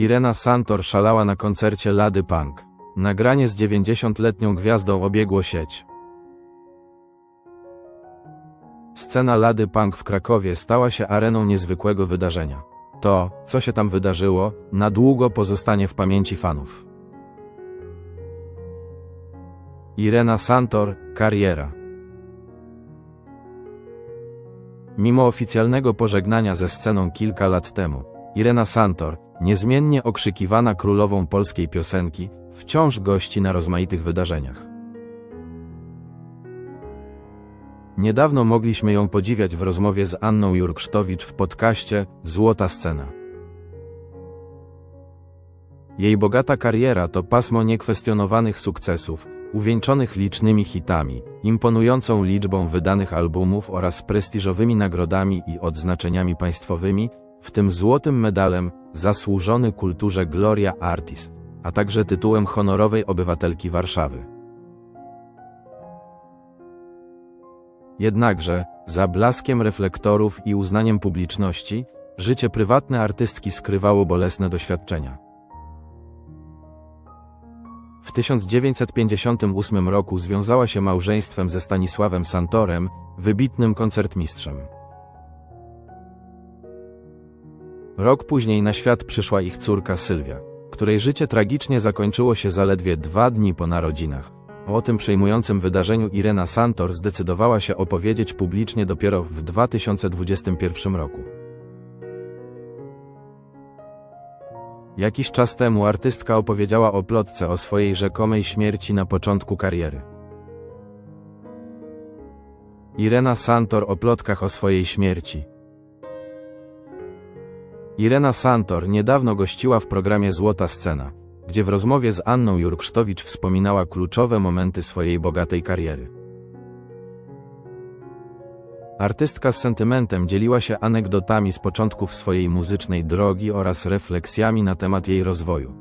Irena Santor szalała na koncercie Lady Punk. Nagranie z 90-letnią gwiazdą obiegło sieć. Scena Lady Punk w Krakowie stała się areną niezwykłego wydarzenia. To, co się tam wydarzyło, na długo pozostanie w pamięci fanów. Irena Santor, kariera. Mimo oficjalnego pożegnania ze sceną kilka lat temu, Irena Santor, niezmiennie okrzykiwana królową polskiej piosenki, wciąż gości na rozmaitych wydarzeniach. Niedawno mogliśmy ją podziwiać w rozmowie z Anną Jurksztowicz w podcaście Złota Scena. Jej bogata kariera to pasmo niekwestionowanych sukcesów, uwieńczonych licznymi hitami, imponującą liczbą wydanych albumów oraz prestiżowymi nagrodami i odznaczeniami państwowymi, w tym złotym medalem Zasłużony kulturze Gloria Artis, a także tytułem honorowej obywatelki Warszawy. Jednakże, za blaskiem reflektorów i uznaniem publiczności, życie prywatne artystki skrywało bolesne doświadczenia. W 1958 roku związała się małżeństwem ze Stanisławem Santorem, wybitnym koncertmistrzem. Rok później na świat przyszła ich córka Sylwia, której życie tragicznie zakończyło się zaledwie dwa dni po narodzinach. O tym przejmującym wydarzeniu Irena Santor zdecydowała się opowiedzieć publicznie dopiero w 2021 roku. Jakiś czas temu artystka opowiedziała o plotce o swojej rzekomej śmierci na początku kariery. Irena Santor o plotkach o swojej śmierci. Irena Santor niedawno gościła w programie Złota Scena, gdzie w rozmowie z Anną Jurksztowicz wspominała kluczowe momenty swojej bogatej kariery. Artystka z sentymentem dzieliła się anegdotami z początków swojej muzycznej drogi oraz refleksjami na temat jej rozwoju.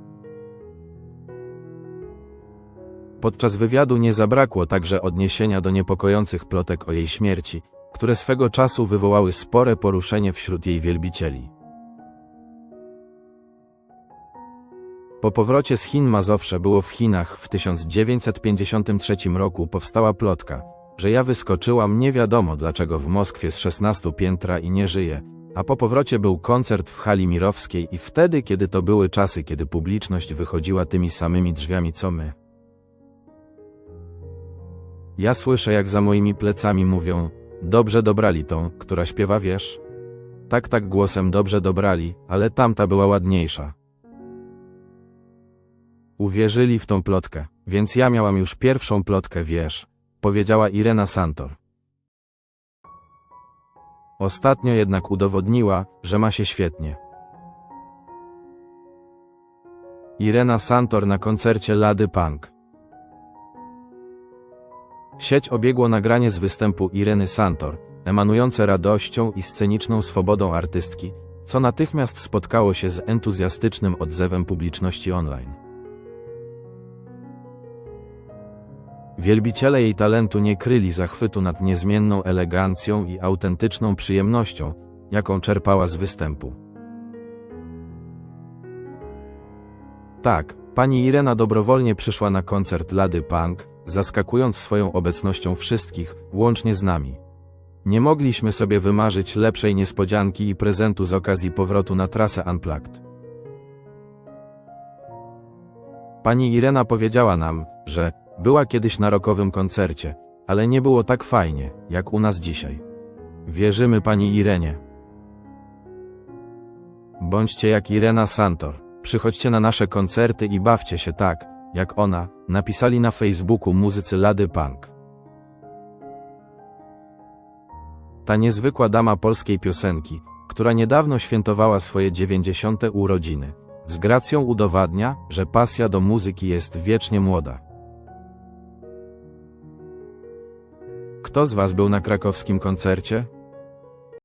Podczas wywiadu nie zabrakło także odniesienia do niepokojących plotek o jej śmierci, które swego czasu wywołały spore poruszenie wśród jej wielbicieli. Po powrocie z Chin Mazowsze było w Chinach w 1953 roku powstała plotka, że ja wyskoczyłam nie wiadomo dlaczego w Moskwie z 16 piętra i nie żyję, a po powrocie był koncert w hali Mirowskiej i wtedy kiedy to były czasy kiedy publiczność wychodziła tymi samymi drzwiami co my. Ja słyszę jak za moimi plecami mówią, dobrze dobrali tą, która śpiewa wiesz? Tak tak głosem dobrze dobrali, ale tamta była ładniejsza. Uwierzyli w tą plotkę, więc ja miałam już pierwszą plotkę, wiesz, powiedziała Irena Santor. Ostatnio jednak udowodniła, że ma się świetnie. Irena Santor na koncercie Lady Punk. Sieć obiegło nagranie z występu Ireny Santor, emanujące radością i sceniczną swobodą artystki, co natychmiast spotkało się z entuzjastycznym odzewem publiczności online. Wielbiciele jej talentu nie kryli zachwytu nad niezmienną elegancją i autentyczną przyjemnością, jaką czerpała z występu. Tak, pani Irena dobrowolnie przyszła na koncert Lady Punk, zaskakując swoją obecnością wszystkich, łącznie z nami. Nie mogliśmy sobie wymarzyć lepszej niespodzianki i prezentu z okazji powrotu na trasę Unplugged. Pani Irena powiedziała nam, że była kiedyś na rokowym koncercie, ale nie było tak fajnie, jak u nas dzisiaj. Wierzymy pani Irenie. Bądźcie jak Irena Santor. Przychodźcie na nasze koncerty i bawcie się tak, jak ona, napisali na Facebooku muzycy Lady Punk. Ta niezwykła dama polskiej piosenki, która niedawno świętowała swoje 90. urodziny, z gracją udowadnia, że pasja do muzyki jest wiecznie młoda. Kto z Was był na krakowskim koncercie?